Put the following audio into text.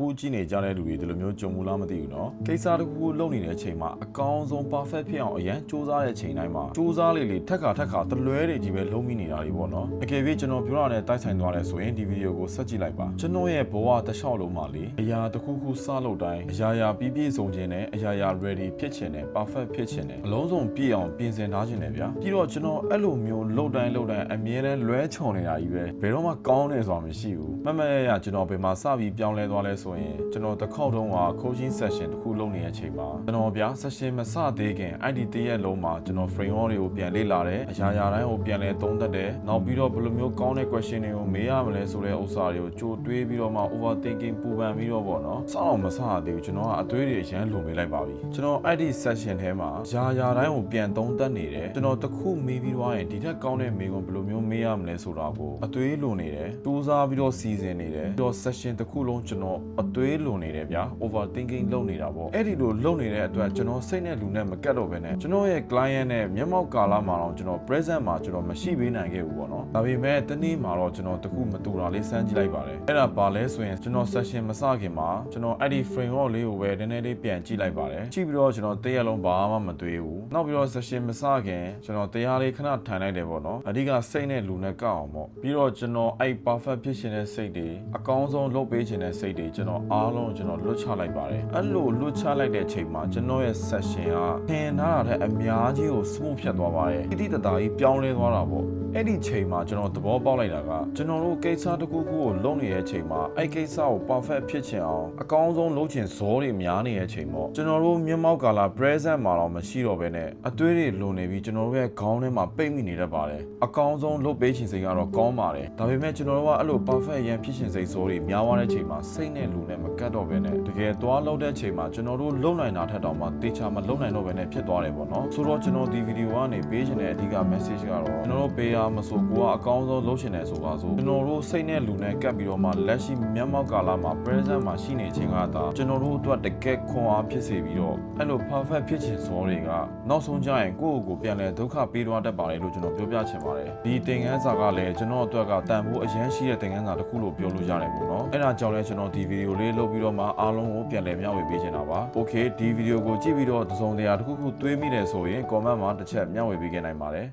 အခုကြည့်နေကြတဲ့လူတွေဒီလိုမျိုးကြုံမှုလားမသိဘူးเนาะကိစ္စတစ်ခုခုလုပ်နေတဲ့အချိန်မှာအကောင်းဆုံး perfect ဖြစ်အောင်အရန်စူးစမ်းတဲ့အချိန်တိုင်းမှာစူးစမ်းလေးလေးထက်ခါထက်ခါတလွဲတွေကြီးပဲလုံးမိနေတာတွေပေါ့เนาะအကယ်၍ကျွန်တော်ပြောရတဲ့တိုက်ဆိုင်သွားတယ်ဆိုရင်ဒီဗီဒီယိုကိုဆက်ကြည့်လိုက်ပါကျွန်တော်ရဲ့ဘဝတစ်လျှောက်လုံးမှာလေအရာတစ်ခုခုစလုပ်တိုင်းအရာရာပြီးပြည့်စုံခြင်းနဲ့အရာရာ ready ဖြစ်ခြင်းနဲ့ perfect ဖြစ်ခြင်းနဲ့အလုံးစုံပြည့်အောင်ပြင်ဆင်ထားခြင်းနဲ့ဗျာပြီးတော့ကျွန်တော်အဲ့လိုမျိုးလုပ်တိုင်းလုပ်တိုင်းအမြဲတမ်းလွဲချော်နေတာကြီးပဲဘယ်တော့မှကောင်းတယ်ဆိုတာမရှိဘူးမမရရကျွန်တော်ဘယ်မှာစပြီးပြောင်းလဲသွားလဲဆို ရင်ကျွန်တော်တစ်ခေါက်တုန်းက coaching session တစ်ခုလုပ်နေတဲ့အချိန်မှာကျွန်တော်ဗျာ session မစသေးခင်အဲ့ဒီတရက်လုံးမှာကျွန်တော် framework တွေကိုပြန်လေ့လာတယ်အရာရာတိုင်းကိုပြန်လဲသုံးသပ်တယ်နောက်ပြီးတော့ဘယ်လိုမျိုးကောင်းတဲ့ question တွေကိုမေးရမလဲဆိုတဲ့ဥစ္စာတွေကိုကြိုတွေးပြီးတော့မှ overthinking ပူပန်ပြီးတော့ပေါ့နော်စအောင်မစရသေးဘူးကျွန်တော်ကအသွေးတွေအရန်လုံပေးလိုက်ပါပြီကျွန်တော်အဲ့ဒီ session ထဲမှာရာရာတိုင်းကိုပြန်သုံးသပ်နေတယ်ကျွန်တော်တစ်ခုမေးပြီးတော့ရင်ဒီထက်ကောင်းတဲ့မေးခွန်းဘယ်လိုမျိုးမေးရမလဲဆိုတာကိုအသွေးလုံနေတယ်စူးစမ်းပြီးတော့စီစဉ်နေတယ်ပြီးတော့ session တစ်ခုလုံးကျွန်တော်အသွေးလုံနေတယ်ဗျာ overthinking လုပ်နေတာပေါ့အဲ့ဒီလိုလုပ်နေတဲ့အတွက်ကျွန်တော်စိတ်နဲ့လူနဲ့မကတ်တော့ဘဲနဲ့ကျွန်တော်ရဲ့ client နဲ့မျက်မှောက်ကာလမှာတော့ကျွန်တော် present မှာကျွန်တော်မရှိပေးနိုင်ခဲ့ဘူးပေါ့နော်ဒါပေမဲ့တနေ့မှာတော့ကျွန်တော်တစ်ခုမတူတာလေးစမ်းကြည့်လိုက်ပါတယ်အဲ့ဒါပါလဲဆိုရင်ကျွန်တော် session မစခင်မှာကျွန်တော်အဲ့ဒီ framework လေးကိုပဲနည်းနည်းလေးပြန်ကြည့်လိုက်ပါတယ်ကြည့်ပြီးတော့ကျွန်တော်တရက်လုံးဘာမှမတွေးဘူးနောက်ပြီးတော့ session မစခင်ကျွန်တော်တရားလေးခဏထိုင်လိုက်တယ်ပေါ့နော်အဓိကစိတ်နဲ့လူနဲ့ကောက်အောင်ပေါ့ပြီးတော့ကျွန်တော်အဲ့ perfect ဖြစ်ရှင်တဲ့စိတ်တွေအကောင်းဆုံးလုပ်ပေးခြင်းတဲ့စိတ်တွေကျွန်တော်အားလုံးကျွန်တော်လွတ်ချလိုက်ပါတယ်အဲ့လိုလွတ်ချလိုက်တဲ့အချိန်မှာကျွန်တော်ရဲ့ session ကထင်ထားတာတဲ့အများကြီးကို smooth ဖြတ်သွားပါတယ်တိတိတသားကြီးပြောင်းလဲသွားတာပေါ့ အဲ့ဒီချိန်မှာကျွန်တော်သဘောပေါက်လိုက်တာကကျွန်တော်တို့ကိစ္စတစ်ခုခုကိုလုပ်နေတဲ့အချိန်မှာအဲ့ကိစ္စကို perfect ဖြစ်ချင်အောင်အကောင်းဆုံးလုပ်ချင်ဇောတွေများနေတဲ့အချိန်ပေါ့ကျွန်တော်တို့မျက်မှောက်ကာလာ present မှာတော့မရှိတော့ဘဲနဲ့အသွေးတွေလွန်နေပြီးကျွန်တော်တို့ရဲ့ခေါင်းထဲမှာပိတ်မိနေတတ်ပါတယ်အကောင်းဆုံးလုပ်ပေးချင်စိတ်ကတော့ကောင်းပါတယ်ဒါပေမဲ့ကျွန်တော်တို့ကအဲ့လို perfect ရန်ဖြစ်ချင်စိတ်ဇောတွေများသွားတဲ့ချိန်မှာစိတ်နဲ့လူနဲ့မကတ်တော့ဘဲနဲ့တကယ်သွားလုပ်တဲ့ချိန်မှာကျွန်တော်တို့လုံနိုင်တာထက်တောင်မှတေချာမလုံနိုင်တော့ဘဲနဲ့ဖြစ်သွားတယ်ပေါ့နော်ဆိုတော့ကျွန်တော်ဒီဗီဒီယိုကနေပေးချင်တဲ့အဓိက message ကတော့ကျွန်တော်တို့ပေးရမဆိုကိုကအကောင်းဆုံးလုပ်ချင်တယ်ဆိုပါဆိုကျွန်တော်တို့စိတ်နဲ့လူနဲ့ကပ်ပြီးတော့မှလက်ရှိမျက်မှောက်ကာလမှာ present မှာရှိနေခြင်းကသာကျွန်တော်တို့အတွက်တကယ်ခွန်အားဖြစ်စေပြီးတော့အဲ့လို perfect ဖြစ်ချင်စောတွေကနောက်ဆုံးကျရင်ကိုယ့်ကိုယ်ကိုပြန်လဲဒုက္ခပေးသွားတတ်ပါတယ်လို့ကျွန်တော်ပြောပြချင်ပါတယ်ဒီသင်ခန်းစာကလည်းကျွန်တော်အတွက်ကတန်ဖိုးအရန်ရှိတဲ့သင်ခန်းစာတစ်ခုလို့ပြောလို့ရတယ်ပေါ့နော်အဲ့ဒါကြောင့်လဲကျွန်တော်ဒီဗီဒီယိုလေးလုပ်ပြီးတော့မှအားလုံးကိုပြန်လဲမျှဝေပေးချင်တာပါ Okay ဒီဗီဒီယိုကိုကြည့်ပြီးတော့သုံးစရာတစ်ခုခုတွေးမိတယ်ဆိုရင် comment မှာတစ်ချက်မျှဝေပေးခဲ့နိုင်ပါတယ်